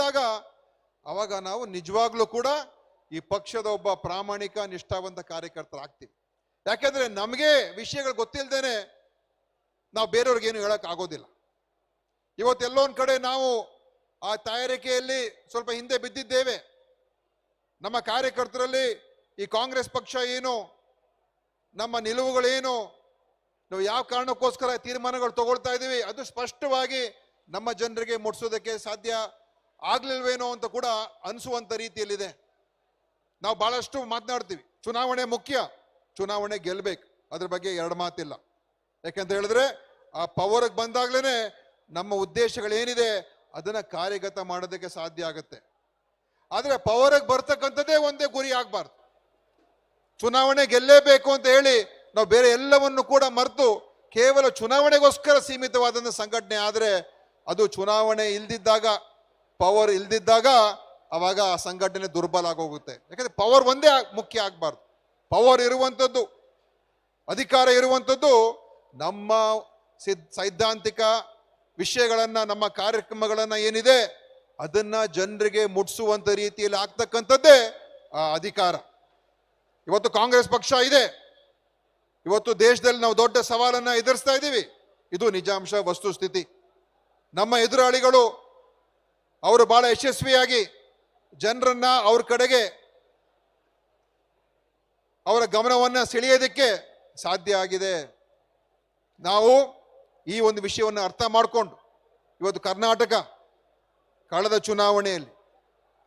ಬಂದಾಗ ಅವಾಗ ನಾವು ನಿಜವಾಗ್ಲೂ ಕೂಡ ಈ ಪಕ್ಷದ ಒಬ್ಬ ಪ್ರಾಮಾಣಿಕ, ನಿಷ್ಠಾವಂತ ಕಾರ್ಯಕರ್ತರಾಗ್ತೀವಿ. ಯಾಕೆಂದ್ರೆ ನಮಗೆ ವಿಷಯಗಳು ಗೊತ್ತಿಲ್ಲದೇನೆ ನಾವು ಬೇರೆಯವ್ರಿಗೇನು ಹೇಳಕ್ ಆಗೋದಿಲ್ಲ. ಇವತ್ತೆಲ್ಲೊಂದ್ ಕಡೆ ನಾವು ಆ ತಯಾರಿಕೆಯಲ್ಲಿ ಸ್ವಲ್ಪ ಹಿಂದೆ ಬಿದ್ದಿದ್ದೇವೆ. ನಮ್ಮ ಕಾರ್ಯಕರ್ತರಲ್ಲಿ ಈ ಕಾಂಗ್ರೆಸ್ ಪಕ್ಷ ಏನು, ನಮ್ಮ ನಿಲುವುಗಳೇನು, ನಾವು ಯಾವ ಕಾರಣಕ್ಕೋಸ್ಕರ ತೀರ್ಮಾನಗಳು ತಗೊಳ್ತಾ ಇದ್ದೀವಿ, ಅದು ಸ್ಪಷ್ಟವಾಗಿ ನಮ್ಮ ಜನರಿಗೆ ಮುಟ್ಸೋದಕ್ಕೆ ಸಾಧ್ಯ ಆಗ್ಲಿಲ್ವೇನೋ ಅಂತ ಕೂಡ ಅನಿಸುವಂಥ ರೀತಿಯಲ್ಲಿದೆ. ನಾವು ಬಹಳಷ್ಟು ಮಾತನಾಡ್ತೀವಿ. ಚುನಾವಣೆ ಮುಖ್ಯ, ಚುನಾವಣೆ ಗೆಲ್ಬೇಕು. ಅದ್ರ ಬಗ್ಗೆ ಎರಡು ಮಾತಿಲ್ಲ. ಯಾಕಂತ ಹೇಳಿದ್ರೆ, ಆ ಪವರ್ಗೆ ಬಂದಾಗ್ಲೇ ನಮ್ಮ ಉದ್ದೇಶಗಳೇನಿದೆ, ಅದನ್ನ ಕಾರ್ಯಗತ ಮಾಡೋದಕ್ಕೆ ಸಾಧ್ಯ ಆಗುತ್ತೆ. ಆದರೆ ಪವರ್ಗೆ ಬರ್ತಕ್ಕಂಥದ್ದೇ ಒಂದೇ ಗುರಿ ಆಗಬಾರ್ದು. ಚುನಾವಣೆ ಗೆಲ್ಲೇಬೇಕು ಅಂತ ಹೇಳಿ ನಾವು ಬೇರೆ ಎಲ್ಲವನ್ನು ಕೂಡ ಮರೆತು ಕೇವಲ ಚುನಾವಣೆಗೋಸ್ಕರ ಸೀಮಿತವಾದಂಥ ಸಂಘಟನೆ ಆದರೆ ಅದು ಚುನಾವಣೆ ಇಲ್ದಿದ್ದಾಗ ಪವರ್ ಇಲ್ದಿದ್ದಾಗ ಅವಾಗ ಆ ಸಂಘಟನೆ ದುರ್ಬಲ ಆಗೋಗುತ್ತೆ. ಯಾಕಂದ್ರೆ ಪವರ್ ಒಂದೇ ಮುಖ್ಯ ಆಗಬಾರ್ದು. ಪವರ್ ಇರುವಂಥದ್ದು ಅಧಿಕಾರ ಇರುವಂಥದ್ದು ನಮ್ಮ ಸಿದ್, ಸೈದ್ಧಾಂತಿಕ ವಿಷಯಗಳನ್ನ, ನಮ್ಮ ಕಾರ್ಯಕ್ರಮಗಳನ್ನ ಏನಿದೆ ಅದನ್ನ ಜನರಿಗೆ ಮುಟ್ಸುವಂತ ರೀತಿಯಲ್ಲಿ ಆಗ್ತಕ್ಕಂಥದ್ದೇ ಆ ಅಧಿಕಾರ. ಇವತ್ತು ಕಾಂಗ್ರೆಸ್ ಪಕ್ಷ ಇದೆ. ಇವತ್ತು ದೇಶದಲ್ಲಿ ನಾವು ದೊಡ್ಡ ಸವಾಲನ್ನ ಎದುರಿಸ್ತಾ ಇದ್ದೀವಿ. ಇದು ನಿಜಾಂಶ, ವಸ್ತುಸ್ಥಿತಿ. ನಮ್ಮ ಎದುರಾಳಿಗಳು ಅವರು ಬಹಳ ಯಶಸ್ವಿಯಾಗಿ ಜನರನ್ನ ಅವ್ರ ಕಡೆಗೆ ಅವರ ಗಮನವನ್ನು ಸೆಳೆಯೋದಕ್ಕೆ ಸಾಧ್ಯ ಆಗಿದೆ. ನಾವು ಈ ಒಂದು ವಿಷಯವನ್ನು ಅರ್ಥ ಮಾಡಿಕೊಂಡು ಇವತ್ತು ಕರ್ನಾಟಕ ಕಳೆದ ಚುನಾವಣೆಯಲ್ಲಿ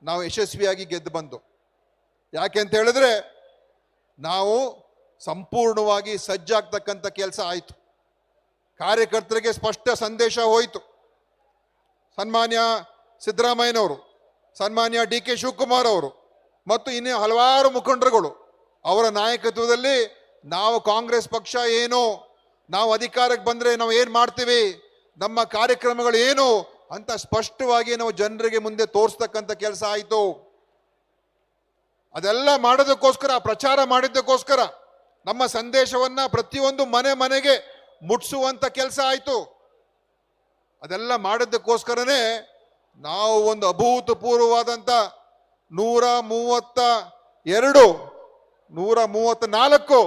ನಾವು ಯಶಸ್ವಿಯಾಗಿ ಗೆದ್ದು ಬಂದು. ಯಾಕೆ ಅಂತ ಹೇಳಿದ್ರೆ ನಾವು ಸಂಪೂರ್ಣವಾಗಿ ಸಜ್ಜಾಗ್ತಕ್ಕಂಥ ಕೆಲಸ ಆಯಿತು. ಕಾರ್ಯಕರ್ತರಿಗೆ ಸ್ಪಷ್ಟ ಸಂದೇಶ ಹೋಯಿತು. ಸನ್ಮಾನ್ಯ ಸಿದ್ದರಾಮಯ್ಯನವರು, ಸನ್ಮಾನ್ಯ ಡಿ ಕೆ ಶಿವಕುಮಾರ್ ಅವರು, ಮತ್ತು ಇನ್ನು ಹಲವಾರು ಮುಖಂಡರುಗಳು. ಅವರ ನಾಯಕತ್ವದಲ್ಲಿ ನಾವು ಕಾಂಗ್ರೆಸ್ ಪಕ್ಷ ಏನು, ನಾವು ಅಧಿಕಾರಕ್ಕೆ ಬಂದರೆ ನಾವು ಏನು ಮಾಡ್ತೀವಿ, ನಮ್ಮ ಕಾರ್ಯಕ್ರಮಗಳು ಏನು ಅಂತ ಸ್ಪಷ್ಟವಾಗಿ ನಾವು ಜನರಿಗೆ ಮುಂದೆ ತೋರಿಸ್ತಕ್ಕಂಥ ಕೆಲಸ ಆಯಿತು. ಅದೆಲ್ಲ ಮಾಡೋದಕ್ಕೋಸ್ಕರ, ಪ್ರಚಾರ ಮಾಡಿದ್ದಕ್ಕೋಸ್ಕರ, ನಮ್ಮ ಸಂದೇಶವನ್ನ ಪ್ರತಿಯೊಂದು ಮನೆ ಮನೆಗೆ ಮುಟ್ಸುವಂತ ಕೆಲಸ ಆಯಿತು. ಅದೆಲ್ಲ ಮಾಡಿದ್ದಕ್ಕೋಸ್ಕರನೇ ನಾವು ಒಂದು ಅಭೂತಪೂರ್ವವಾದಂಥ ನೂರ ಮೂವತ್ತ ಎರಡು, ನೂರ ಮೂವತ್ತ ನಾಲ್ಕು,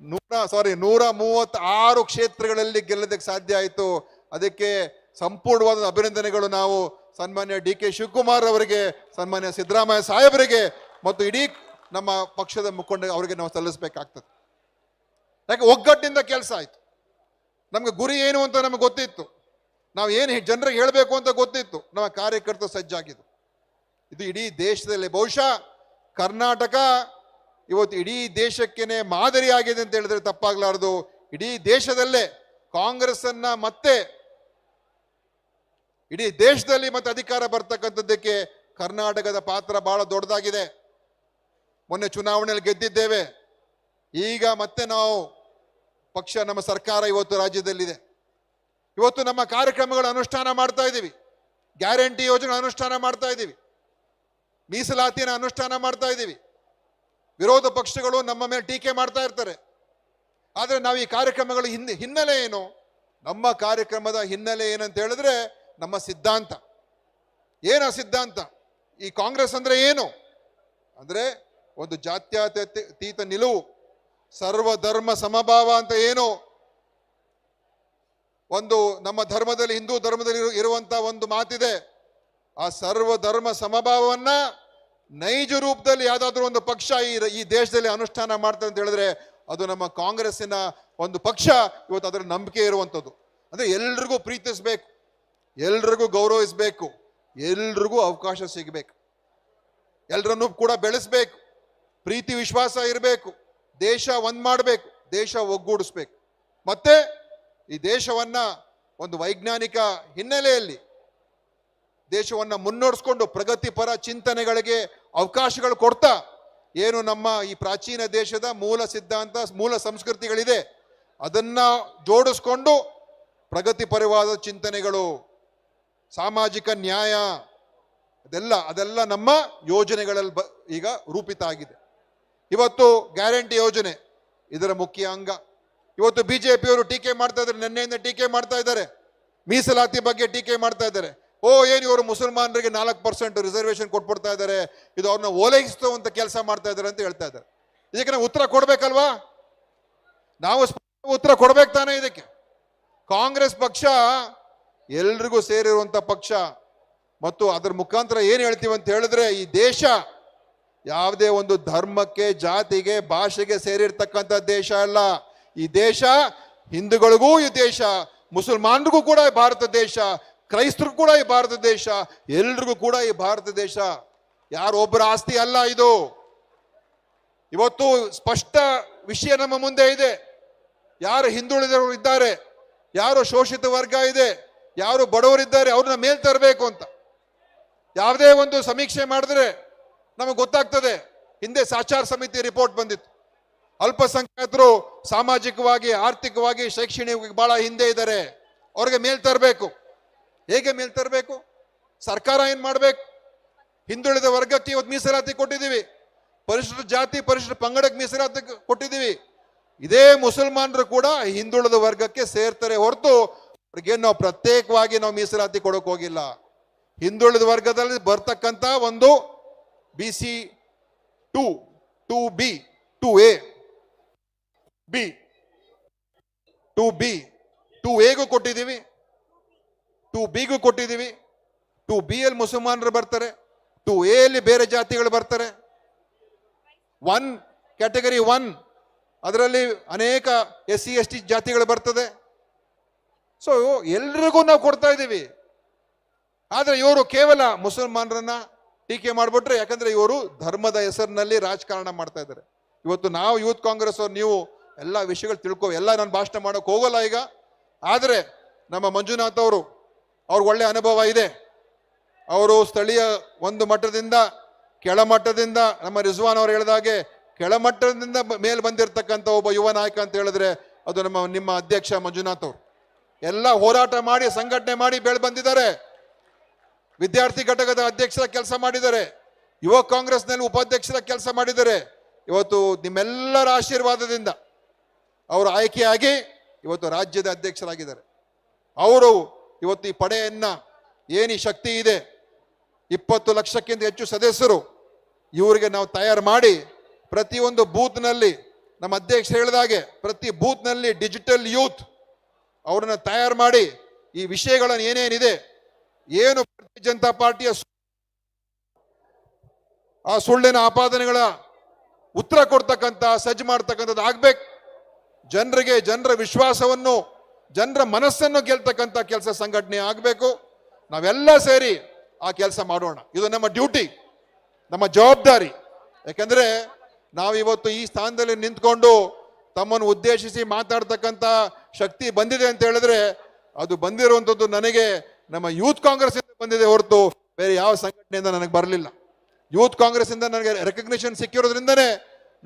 ನೂರ ಸಾರಿ ನೂರ ಮೂವತ್ತ ಆರು ಕ್ಷೇತ್ರಗಳಲ್ಲಿ ಗೆಲ್ಲೋದಕ್ಕೆ ಸಾಧ್ಯ ಆಯಿತು. ಅದಕ್ಕೆ ಸಂಪೂರ್ಣವಾದ ಅಭಿನಂದನೆಗಳು ನಾವು ಸನ್ಮಾನ್ಯ ಡಿ ಕೆ ಶಿವಕುಮಾರ್ ಅವರಿಗೆ, ಸನ್ಮಾನ್ಯ ಸಿದ್ದರಾಮಯ್ಯ ಸಾಹೇಬರಿಗೆ ಮತ್ತು ಇಡೀ ನಮ್ಮ ಪಕ್ಷದ ಮುಖಂಡ ಅವರಿಗೆ ನಾವು ಸಲ್ಲಿಸಬೇಕಾಗ್ತದೆ. ಯಾಕೆ ಒಗ್ಗಟ್ಟಿನಿಂದ ಕೆಲಸ ಆಯ್ತು. ನಮಗೆ ಗುರಿ ಏನು ಅಂತ ನಮಗೆ ಗೊತ್ತಿತ್ತು. ನಾವು ಏನು ಜನರಿಗೆ ಹೇಳಬೇಕು ಅಂತ ಗೊತ್ತಿತ್ತು. ನಮ್ಮ ಕಾರ್ಯಕರ್ತರು ಸಜ್ಜಾಗಿದ್ದು. ಇದು ಇಡೀ ದೇಶದಲ್ಲಿ ಬಹುಶಃ ಕರ್ನಾಟಕ ಇವತ್ತು ಇಡೀ ದೇಶಕ್ಕೇನೆ ಮಾದರಿಯಾಗಿದೆ ಅಂತ ಹೇಳಿದ್ರೆ ತಪ್ಪಾಗಲಾರದು. ಇಡೀ ದೇಶದಲ್ಲೇ ಕಾಂಗ್ರೆಸ್ ಅನ್ನ ಮತ್ತೆ ಇಡೀ ದೇಶದಲ್ಲಿ ಮತ್ತೆ ಅಧಿಕಾರ ಬರ್ತಕ್ಕಂಥದ್ದಕ್ಕೆ ಕರ್ನಾಟಕದ ಪಾತ್ರ ಬಹಳ ದೊಡ್ಡದಾಗಿದೆ. ಮೊನ್ನೆ ಚುನಾವಣೆಯಲ್ಲಿ ಗೆದ್ದಿದ್ದೇವೆ. ಈಗ ಮತ್ತೆ ನಾವು ಪಕ್ಷ ನಮ್ಮ ಸರ್ಕಾರ ಇವತ್ತು ರಾಜ್ಯದಲ್ಲಿದೆ. ಇವತ್ತು ನಮ್ಮ ಕಾರ್ಯಕ್ರಮಗಳ ಅನುಷ್ಠಾನ ಮಾಡ್ತಾ ಇದ್ದೀವಿ. ಗ್ಯಾರಂಟಿ ಯೋಜನೆ ಅನುಷ್ಠಾನ ಮಾಡ್ತಾ ಇದ್ದೀವಿ. ಮೀಸಲಾತಿನ ಅನುಷ್ಠಾನ ಮಾಡ್ತಾ ಇದ್ದೀವಿ. ವಿರೋಧ ಪಕ್ಷಗಳು ನಮ್ಮ ಮೇಲೆ ಟೀಕೆ ಮಾಡ್ತಾ ಇರ್ತಾರೆ. ಆದರೆ ನಾವು ಈ ಕಾರ್ಯಕ್ರಮಗಳ ಹಿನ್ನೆ ಹಿನ್ನೆಲೆ ಏನು? ನಮ್ಮ ಕಾರ್ಯಕ್ರಮದ ಹಿನ್ನೆಲೆ ಏನಂತ ಹೇಳಿದ್ರೆ ನಮ್ಮ ಸಿದ್ಧಾಂತ. ಏನ ಸಿದ್ಧಾಂತ ಈ ಕಾಂಗ್ರೆಸ್ ಅಂದ್ರೆ ಏನು? ಅಂದ್ರೆ ಒಂದು ಜಾತ್ಯತೀತ ನಿಲುವು. ಸರ್ವಧರ್ಮ ಸಮಭಾವ ಅಂತ ಏನು? ಒಂದು ನಮ್ಮ ಧರ್ಮದಲ್ಲಿ, ಹಿಂದೂ ಧರ್ಮದಲ್ಲಿ ಇರು- ಇರುವಂತ ಒಂದು ಮಾತಿದೆ. ಆ ಸರ್ವ ಧರ್ಮ ಸಮಭಾವವನ್ನ ನೈಜ ರೂಪದಲ್ಲಿ ಯಾವ್ದಾದ್ರು ಒಂದು ಪಕ್ಷ ಈ ಈ ದೇಶದಲ್ಲಿ ಅನುಷ್ಠಾನ ಮಾಡ್ತಾರೆ ಅಂತ ಹೇಳಿದ್ರೆ ಅದು ನಮ್ಮ ಕಾಂಗ್ರೆಸ್ಸಿನ ಒಂದು ಪಕ್ಷ ಇವತ್ತು ಅದರ ನಂಬಿಕೆ ಇರುವಂಥದ್ದು. ಅಂದ್ರೆ ಎಲ್ರಿಗೂ ಪ್ರೀತಿಸ್ಬೇಕು, ಎಲ್ರಿಗೂ ಗೌರವಿಸ್ಬೇಕು, ಎಲ್ರಿಗೂ ಅವಕಾಶ ಸಿಗಬೇಕು. ಎಲ್ರನ್ನೂ ಕೂಡ ಬೆಳೆಸ್ಬೇಕು, ಪ್ರೀತಿ ವಿಶ್ವಾಸ ಇರಬೇಕು, ದೇಶ ಒಂದ್ ಮಾಡಬೇಕು, ದೇಶ ಒಗ್ಗೂಡಿಸ್ಬೇಕು. ಮತ್ತೆ ಈ ದೇಶವನ್ನ ಒಂದು ವೈಜ್ಞಾನಿಕ ಹಿನ್ನೆಲೆಯಲ್ಲಿ, ದೇಶವನ್ನ ಮುನ್ನಡೆಸ್ಕೊಂಡು ಪ್ರಗತಿಪರ ಚಿಂತನೆಗಳಿಗೆ ಅವಕಾಶಗಳು ಕೊಡ್ತಾ, ಏನು ನಮ್ಮ ಈ ಪ್ರಾಚೀನ ದೇಶದ ಮೂಲ ಸಿದ್ಧಾಂತ, ಮೂಲ ಸಂಸ್ಕೃತಿಗಳಿದೆ, ಅದನ್ನ ಜೋಡಿಸ್ಕೊಂಡು ಪ್ರಗತಿಪರವಾದ ಚಿಂತನೆಗಳು, ಸಾಮಾಜಿಕ ನ್ಯಾಯ, ಅದೆಲ್ಲ ಅದೆಲ್ಲ ನಮ್ಮ ಯೋಜನೆಗಳಲ್ಲಿ ಈಗ ರೂಪಿತ ಆಗಿದೆ. ಇವತ್ತು ಗ್ಯಾರಂಟಿ ಯೋಜನೆ, ಇದರ ಮುಖ್ಯ ಅಂಗ. ಇವತ್ತು ಬಿಜೆಪಿಯವರು ಟೀಕೆ ಮಾಡ್ತಾ ಇದ್ದಾರೆ, ನಿನ್ನೆಯಿಂದ ಟೀಕೆ ಮಾಡ್ತಾ ಇದ್ದಾರೆ. ಮೀಸಲಾತಿ ಬಗ್ಗೆ ಟೀಕೆ ಮಾಡ್ತಾ ಇದ್ದಾರೆ. ಓ, ಏನು ಇವರು ಮುಸಲ್ಮಾನರಿಗೆ ನಾಲ್ಕು ಪರ್ಸೆಂಟ್ ರಿಸರ್ವೇಶನ್ ಕೊಟ್ಬಿಡ್ತಾ ಇದ್ದಾರೆ, ಇದು ಅವ್ರನ್ನ ಓಲೈಸುವಂತ ಕೆಲಸ ಮಾಡ್ತಾ ಇದ್ದಾರೆ ಅಂತ ಹೇಳ್ತಾ ಇದ್ದಾರೆ. ಇದಕ್ಕೆ ನಾವು ಉತ್ತರ ಕೊಡ್ಬೇಕಲ್ವಾ? ನಾವು ಉತ್ತರ ಕೊಡ್ಬೇಕು ತಾನೇ ಇದಕ್ಕೆ. ಕಾಂಗ್ರೆಸ್ ಪಕ್ಷ ಎಲ್ರಿಗೂ ಸೇರಿರುವಂತ ಪಕ್ಷ. ಮತ್ತು ಅದರ ಮುಖಾಂತರ ಏನು ಹೇಳ್ತೀವಿ ಅಂತ ಹೇಳಿದ್ರೆ, ಈ ದೇಶ ಯಾವುದೇ ಒಂದು ಧರ್ಮಕ್ಕೆ, ಜಾತಿಗೆ, ಭಾಷೆಗೆ ಸೇರಿರ್ತಕ್ಕಂಥ ದೇಶ ಅಲ್ಲ. ಈ ದೇಶ, ಹಿಂದೂಗಳಿಗೂ ಈ ದೇಶ, ಮುಸಲ್ಮಾನರಿಗೂ ಕೂಡ ಈ ಭಾರತ ದೇಶ, ಕ್ರೈಸ್ತರಿಗೂ ಕೂಡ ಈ ಭಾರತ ದೇಶ, ಎಲ್ರಿಗೂ ಕೂಡ ಈ ಭಾರತ ದೇಶ. ಯಾರೊಬ್ಬರ ಆಸ್ತಿ ಅಲ್ಲ ಇದು. ಇವತ್ತು ಸ್ಪಷ್ಟ ವಿಷಯ ನಮ್ಮ ಮುಂದೆ ಇದೆ. ಯಾರು ಹಿಂದುಳಿದವರು ಇದ್ದಾರೆ, ಯಾರು ಶೋಷಿತ ವರ್ಗ ಇದೆ, ಯಾರು ಬಡವರಿದ್ದಾರೆ ಅವ್ರನ್ನ ಮೇಲ್ ತರಬೇಕು ಅಂತ. ಯಾವುದೇ ಒಂದು ಸಮೀಕ್ಷೆ ಮಾಡಿದ್ರೆ ನಮಗೆ ಗೊತ್ತಾಗ್ತದೆ. ಹಿಂದೆ ಸಾಚಾರ ಸಮಿತಿ ರಿಪೋರ್ಟ್ ಬಂದಿತ್ತು. ಅಲ್ಪಸಂಖ್ಯಾತರು ಸಾಮಾಜಿಕವಾಗಿ, ಆರ್ಥಿಕವಾಗಿ, ಶೈಕ್ಷಣಿಕವಾಗಿ ಬಹಳ ಹಿಂದೆ ಇದ್ದಾರೆ. ಅವ್ರಿಗೆ ಮೇಲ್ ತರಬೇಕು. ಹೇಗೆ ಮೇಲ್ ತರಬೇಕು? ಸರ್ಕಾರ ಏನ್ ಮಾಡ್ಬೇಕು? ಹಿಂದುಳಿದ ವರ್ಗಕ್ಕೆ ಇವತ್ತು ಮೀಸಲಾತಿ ಕೊಟ್ಟಿದ್ದೀವಿ. ಪರಿಶಿಷ್ಟ ಜಾತಿ ಪರಿಶಿಷ್ಟ ಪಂಗಡಕ್ಕೆ ಮೀಸಲಾತಿ ಕೊಟ್ಟಿದ್ದೀವಿ. ಇದೇ ಮುಸಲ್ಮಾನರು ಕೂಡ ಹಿಂದುಳಿದ ವರ್ಗಕ್ಕೆ ಸೇರ್ತಾರೆ ಹೊರತು ಅವ್ರಿಗೆ ನಾವು ಪ್ರತ್ಯೇಕವಾಗಿ ನಾವು ಮೀಸಲಾತಿ ಕೊಡೋಕೆ ಹೋಗಿಲ್ಲ. ಹಿಂದುಳಿದ ವರ್ಗದಲ್ಲಿ ಬರ್ತಕ್ಕಂಥ ಒಂದು B C two two B two A B. Two B. Two ಎಗೂ ಕೊಟ್ಟಿದ್ದೀವಿ. ಟು ಬಿಗೂ ಕೊಟ್ಟಿದ್ದೀವಿ. ಟು ಬಿ ಮುಸಲ್ಮಾನರು ಬರ್ತಾರೆ. ಟು ಎ ಅಲ್ಲಿ ಬೇರೆ ಜಾತಿಗಳು ಬರ್ತಾರೆ. One, category one. ಅದರಲ್ಲಿ ಅನೇಕ ಎಸ್ ಸಿ ಎಸ್ ಟಿ ಜಾತಿಗಳು ಬರ್ತದೆ. ಸೊ ಎಲ್ರಿಗೂ ನಾವು ಕೊಡ್ತಾ ಇದ್ದೀವಿ. ಆದರೆ ಇವರು ಕೇವಲ ಮುಸಲ್ಮಾನರನ್ನ ಟೀಕೆ ಮಾಡಿಬಿಟ್ರೆ, ಯಾಕಂದ್ರೆ ಇವರು ಧರ್ಮದ ಹೆಸರಿನಲ್ಲಿ ರಾಜಕಾರಣ ಮಾಡ್ತಾ ಇದ್ದಾರೆ. ಇವತ್ತು ನಾವು ಯೂತ್ ಕಾಂಗ್ರೆಸ್ ಅವ್ರು ನೀವು ಎಲ್ಲ ವಿಷಯಗಳು ತಿಳ್ಕೊ, ಎಲ್ಲ ನಾನು ಭಾಷಣ ಮಾಡೋಕೆ ಹೋಗಲ್ಲ ಈಗ. ಆದರೆ ನಮ್ಮ ಮಂಜುನಾಥ್ ಅವರು, ಅವ್ರಿಗೆ ಒಳ್ಳೆ ಅನುಭವ ಇದೆ. ಅವರು ಸ್ಥಳೀಯ ಒಂದು ಮಟ್ಟದಿಂದ ಕೆಳಮಟ್ಟದಿಂದ ನಮ್ಮ ರಿಜ್ವಾನ್ ಅವರು ಹೇಳಿದಾಗೆ ಕೆಳಮಟ್ಟದಿಂದ ಮೇಲೆ ಮೇಲ್ ಬಂದಿರತಕ್ಕಂಥ ಒಬ್ಬ ಯುವ ನಾಯಕ ಅಂತ ಹೇಳಿದ್ರೆ ಅದು ನಮ್ಮ, ನಿಮ್ಮ ಅಧ್ಯಕ್ಷ ಮಂಜುನಾಥ್ ಅವರು. ಎಲ್ಲ ಹೋರಾಟ ಮಾಡಿ, ಸಂಘಟನೆ ಮಾಡಿ ಬೆಳೆ ಬಂದಿದ್ದಾರೆ. ವಿದ್ಯಾರ್ಥಿ ಘಟಕದ ಅಧ್ಯಕ್ಷರ ಕೆಲಸ ಮಾಡಿದ್ದಾರೆ. ಯುವ ಕಾಂಗ್ರೆಸ್ನಲ್ಲಿ ಉಪಾಧ್ಯಕ್ಷರ ಕೆಲಸ ಮಾಡಿದ್ದಾರೆ. ಇವತ್ತು ನಿಮ್ಮೆಲ್ಲರ ಆಶೀರ್ವಾದದಿಂದ ಅವರು ಆಯ್ಕೆಯಾಗಿ ಇವತ್ತು ರಾಜ್ಯದ ಅಧ್ಯಕ್ಷರಾಗಿದ್ದಾರೆ. ಅವರು ಇವತ್ತು ಈ ಪಡೆಯನ್ನ ಏನು ಶಕ್ತಿ ಇದೆ, ಇಪ್ಪತ್ತು ಲಕ್ಷಕ್ಕಿಂತ ಹೆಚ್ಚು ಸದಸ್ಯರು ಇವರಿಗೆ ನಾವು ತಯಾರು ಮಾಡಿ ಪ್ರತಿಯೊಂದು ಬೂತ್ನಲ್ಲಿ ನಮ್ಮ ಅಧ್ಯಕ್ಷ ಹೇಳಿದಾಗೆ ಪ್ರತಿ ಬೂತ್ನಲ್ಲಿ ಡಿಜಿಟಲ್ ಯೂತ್ ಅವರನ್ನ ತಯಾರು ಮಾಡಿ ಈ ವಿಷಯಗಳನ್ನು ಏನೇನಿದೆ, ಏನು ಭಾರತೀಯ ಜನತಾ ಪಾರ್ಟಿಯ ಆ ಸುಳ್ಳಿನ ಆಪಾದನೆಗಳ ಉತ್ತರ ಕೊಡ್ತಕ್ಕಂಥ, ಸಜ್ಜು ಮಾಡ್ತಕ್ಕಂಥದ್ದು ಆಗ್ಬೇಕು. ಜನರಿಗೆ ಜನರ ವಿಶ್ವಾಸವನ್ನು, ಜನರ ಮನಸ್ಸನ್ನು ಗೆಲ್ತಕ್ಕಂಥ ಕೆಲಸ ಸಂಘಟನೆ ಆಗಬೇಕು. ನಾವೆಲ್ಲ ಸೇರಿ ಆ ಕೆಲಸ ಮಾಡೋಣ. ಇದು ನಮ್ಮ ಡ್ಯೂಟಿ, ನಮ್ಮ ಜವಾಬ್ದಾರಿ. ಯಾಕಂದ್ರೆ ನಾವು ಇವತ್ತು ಈ ಸ್ಥಾನದಲ್ಲಿ ನಿಂತ್ಕೊಂಡು ತಮ್ಮನ್ನು ಉದ್ದೇಶಿಸಿ ಮಾತಾಡ್ತಕ್ಕಂಥ ಶಕ್ತಿ ಬಂದಿದೆ ಅಂತ ಹೇಳಿದ್ರೆ ಅದು ಬಂದಿರುವಂಥದ್ದು ನನಗೆ, ನಮ್ಮ ಯೂತ್ ಕಾಂಗ್ರೆಸ್ ಇಂದ ಬಂದಿದೆ ಹೊರತು ಬೇರೆ ಯಾವ ಸಂಘಟನೆಯಿಂದ ನನಗೆ ಬರಲಿಲ್ಲ. ಯೂತ್ ಕಾಂಗ್ರೆಸ್ ಇಂದ ನನಗೆ ರೆಕಗ್ನಿಷನ್ ಸಿಕ್ಕಿರೋದ್ರಿಂದನೇ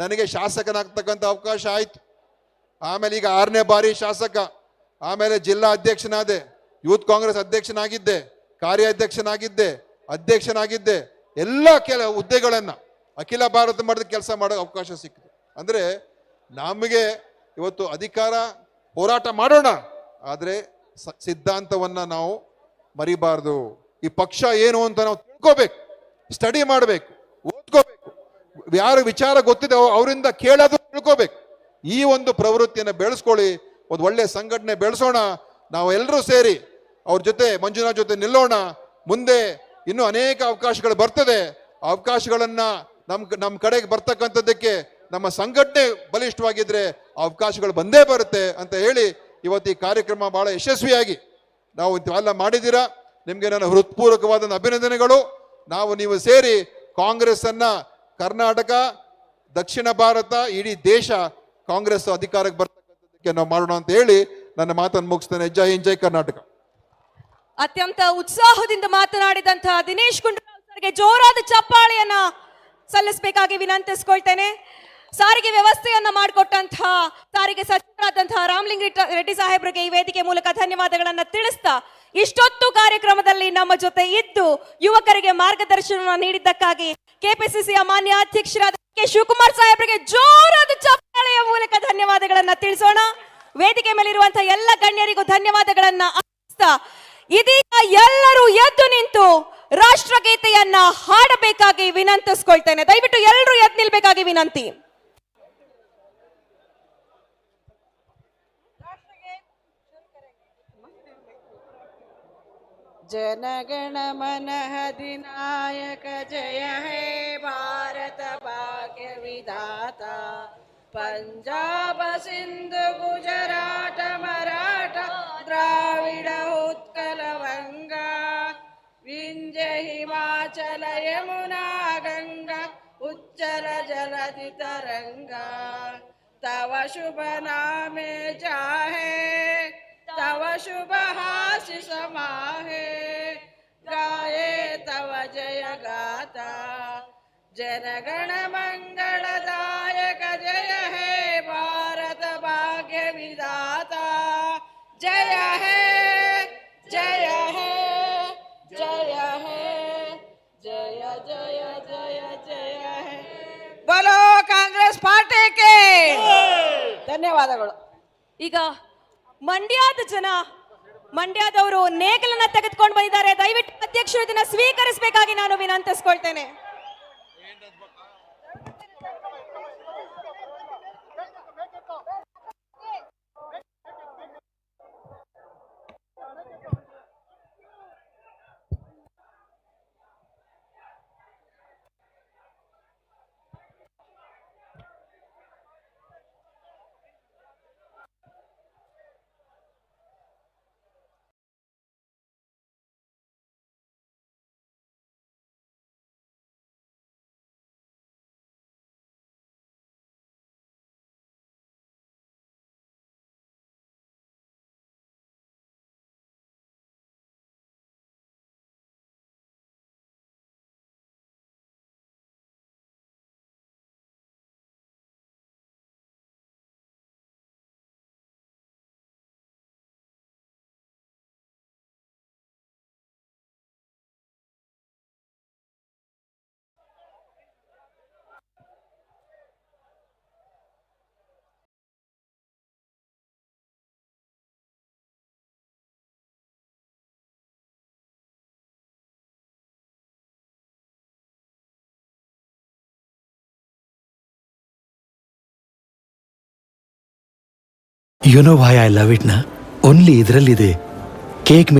ನನಗೆ ಶಾಸಕನಾಗ್ತಕ್ಕಂಥ ಅವಕಾಶ ಆಯ್ತು. ಆಮೇಲೆ ಈಗ ಆರನೇ ಬಾರಿ ಶಾಸಕ, ಆಮೇಲೆ ಜಿಲ್ಲಾ ಅಧ್ಯಕ್ಷನಾದೆ, ಯೂತ್ ಕಾಂಗ್ರೆಸ್ ಅಧ್ಯಕ್ಷನಾಗಿದ್ದೆ, ಕಾರ್ಯಾಧ್ಯಕ್ಷನಾಗಿದ್ದೆ, ಅಧ್ಯಕ್ಷನಾಗಿದ್ದೆ, ಎಲ್ಲ ಕೆಲ ಹುದ್ದೆಗಳನ್ನು ಅಖಿಲ ಭಾರತ ಮಟ್ಟದ ಕೆಲಸ ಮಾಡೋ ಅವಕಾಶ ಸಿಕ್ಕಿದೆ. ಅಂದ್ರೆ ನಮಗೆ ಇವತ್ತು ಅಧಿಕಾರ ಹೋರಾಟ ಮಾಡೋಣ, ಆದರೆ ಸಿದ್ಧಾಂತವನ್ನ ನಾವು ಮರಿಬಾರ್ದು. ಈ ಪಕ್ಷ ಏನು ಅಂತ ನಾವು ತಿಳ್ಕೋಬೇಕು, ಸ್ಟಡಿ ಮಾಡಬೇಕು, ಓದ್ಕೋಬೇಕು. ಯಾರ ವಿಚಾರ ಗೊತ್ತಿದೆ ಅವ್- ಅವರಿಂದ ಕೇಳೋದು ತಿಳ್ಕೋಬೇಕು. ಈ ಒಂದು ಪ್ರವೃತ್ತಿಯನ್ನು ಬೆಳೆಸ್ಕೊಳ್ಳಿ, ಒಂದು ಒಳ್ಳೆ ಸಂಘಟನೆ ಬೆಳೆಸೋಣ, ನಾವು ಎಲ್ಲರೂ ಸೇರಿ ಅವ್ರ ಜೊತೆ, ಮಂಜುನಾಥ್ ಜೊತೆ ನಿಲ್ಲೋಣ, ಮುಂದೆ ಇನ್ನೂ ಅನೇಕ ಅವಕಾಶಗಳು ಬರ್ತದೆ. ಅವಕಾಶಗಳನ್ನು ನಮ್ ನಮ್ಮ ಕಡೆಗೆ ಬರ್ತಕ್ಕಂಥದ್ದಕ್ಕೆ ನಮ್ಮ ಸಂಘಟನೆ ಬಲಿಷ್ಠವಾಗಿದ್ರೆ ಅವಕಾಶಗಳು ಬಂದೇ ಬರುತ್ತೆ ಅಂತ ಹೇಳಿ ಇವತ್ತು ಈ ಕಾರ್ಯಕ್ರಮ ಬಹಳ ಯಶಸ್ವಿಯಾಗಿ ನಾವು ಎಲ್ಲ ಮಾಡಿದ್ದೀರಾ? ನಿಮಗೆ ನನ್ನ ಹೃತ್ಪೂರ್ವಕವಾದ ಅಭಿನಂದನೆಗಳು. ನಾವು ನೀವು ಸೇರಿ ಕಾಂಗ್ರೆಸ್ಸನ್ನು ಕರ್ನಾಟಕ, ದಕ್ಷಿಣ ಭಾರತ, ಇಡೀ ದೇಶ ಕಾಂಗ್ರೆಸ್ ಅಧಿಕಾರಕ್ಕೆ ಬರ್ತಕ್ಕಂಥದ್ದಕ್ಕೆ ನಾವು ಮಾಡೋಣ ಅಂತ ಹೇಳಿ ನನ್ನ ಮಾತನ್ನು ಮುಗಿಸ್ತೇನೆ. ಜೈ ಹಿಂದ್, ಜೈ ಕರ್ನಾಟಕ. ಅತ್ಯಂತ ಉತ್ಸಾಹದಿಂದ ಮಾತನಾಡಿದಂತಹ ದಿನೇಶ್ ಗುಂಡೂರಾವ್ ಸರ್ಗೆ ಜೋರಾದ ಚಪ್ಪಾಳೆಯನ್ನ ಸಲ್ಲಿಸಬೇಕಾಗಿ ವಿನಂತಿಸ್ಕೊಳ್ತೇನೆ. ಸಾರಿಗೆ ವ್ಯವಸ್ಥೆಯನ್ನ ಮಾಡಿಕೊಟ್ಟಂತಹ ಸಾರಿಗೆ ಸಚಿವರಾದಂತಹ ರಾಮಲಿಂಗ ರೆಡ್ಡಿ- ರೆಡ್ಡಿ ಸಾಹೇಬ್ರಿಗೆ ಈ ವೇದಿಕೆ ಮೂಲಕ ಧನ್ಯವಾದಗಳನ್ನ ತಿಳಿಸ್ತಾ ಇಷ್ಟೊತ್ತು ಕಾರ್ಯಕ್ರಮದಲ್ಲಿ ನಮ್ಮ ಜೊತೆ ಇದ್ದು ಯುವಕರಿಗೆ ಮಾರ್ಗದರ್ಶನ ನೀಡಿದ್ದಕ್ಕಾಗಿ ಕೆಪಿಸಿಸಿ ಮಾನ್ಯ ಅಧ್ಯಕ್ಷರಾದ ಕೆ. ಶಿವಕುಮಾರ್ ಸಾಹೇಬರಿಗೆ ಜೋರಾದ ಚಪ್ಪಾಳೆಯ ಮೂಲಕ ಧನ್ಯವಾದಗಳನ್ನ ತಿಳಿಸೋಣ. ವೇದಿಕೆ ಮೇಲಿರುವಂತಹ ಎಲ್ಲ ಗಣ್ಯರಿಗೂ ಧನ್ಯವಾದಗಳನ್ನ ಅರ್ಪಿಸ್ತಾ ಇದೀಗ ಎಲ್ಲರೂ ಎದ್ದು ನಿಂತು ರಾಷ್ಟ್ರಗೀತೆಯನ್ನ ಹಾಡಬೇಕಾಗಿ ವಿನಂತಿಸ್ಕೊಳ್ತೇನೆ. ದಯವಿಟ್ಟು ಎಲ್ಲರೂ ಎದ್ದು ನಿಲ್ಬೇಕಾಗಿ ವಿನಂತಿ. जन गण मन दिनायक जय हे भारत भाग्य विधाता पंजाब, सिंधु गुजराट मराठ, द्राविड, उत्कल गंगा विंज हिमाचल, यमुना, गंगा उच्चल जलधि तरंगा तव शुभ नामे चाहे तव शुभ हास्य समाहे गाये तव जय गाता जनगण मंगलदायक जय हे भारत भाग्य विधाता जय हे जय हे जय हे जय जय जय जय हे बोलो कांग्रेस पार्टी के ಧನ್ಯವಾದಗಳು ಈಗ ಮಂಡ್ಯದ ಜನ ಮಂಡ್ಯದವರು ನೇಗಲನ್ನ ತೆಗೆದುಕೊಂಡು ಬಂದಿದ್ದಾರೆ. ದಯವಿಟ್ಟು ಅಧ್ಯಕ್ಷರು ಇದನ್ನ ಸ್ವೀಕರಿಸಬೇಕಾಗಿ ನಾನು ವಿನಂತಿಸ್ಕೊಳ್ತೇನೆ. You know why I love it ನಾ ಓನ್ಲಿ ಇದರಲ್ಲಿದೆ. ಕೇಕ್